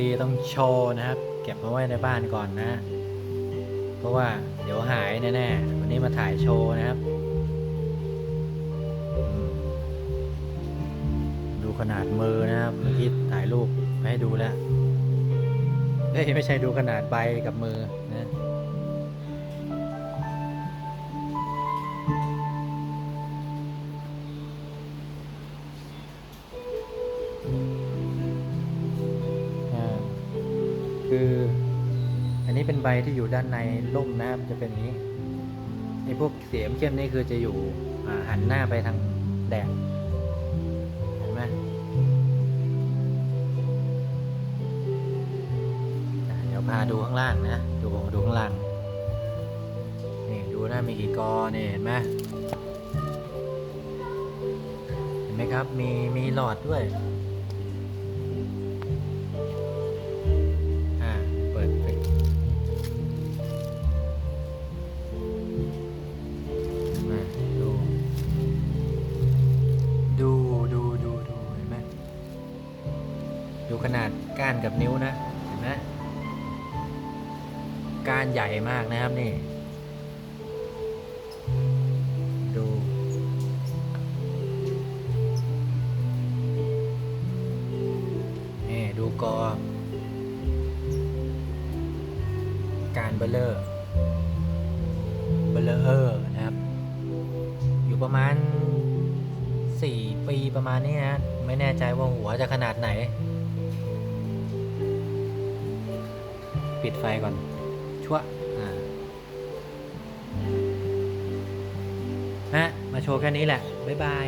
ดีต้องโชว์นะครับ เก็บมาไว้ในบ้านก่อนนะ เพราะว่าเดี๋ยวหายแน่ๆวันนี้มาถ่ายโชว์นะครับ ดูขนาดมือนะครับเมื่อกี้ถ่ายรูปมาให้ดูแล้วเอ้ยไม่ใช่ดูขนาดใบกับมือนะ คือ อันนี้เป็นใบที่อยู่ด้านในร่มนะครับ จะเป็นอย่างนี้ไอ้พวกเสียมเข้มนี่คือจะอยู่หันหน้าไปทางแดดเห็นไหมเดี๋ยวพาดูข้างล่างนะดูดูข้างล่างนี่ดูนะมีกี่กอนี่เห็นไหมเห็นไหมครับมีมีหลอดด้วย ขนาดก้านกับนิ้วนะ เห็นไหมก้านใหญ่มากนะครับนี่ ดู นี่ ดูกอการเบลเลอร์เบลเลอร์นะครับ อยู่ประมาณ 4 ปีประมาณนี้นะ ไม่แน่ใจว่าหัวจะขนาดไหน ปิดไฟก่อน ชั่วอ่าฮะ มาโชว์แค่นี้แหละ บ๊ายบาย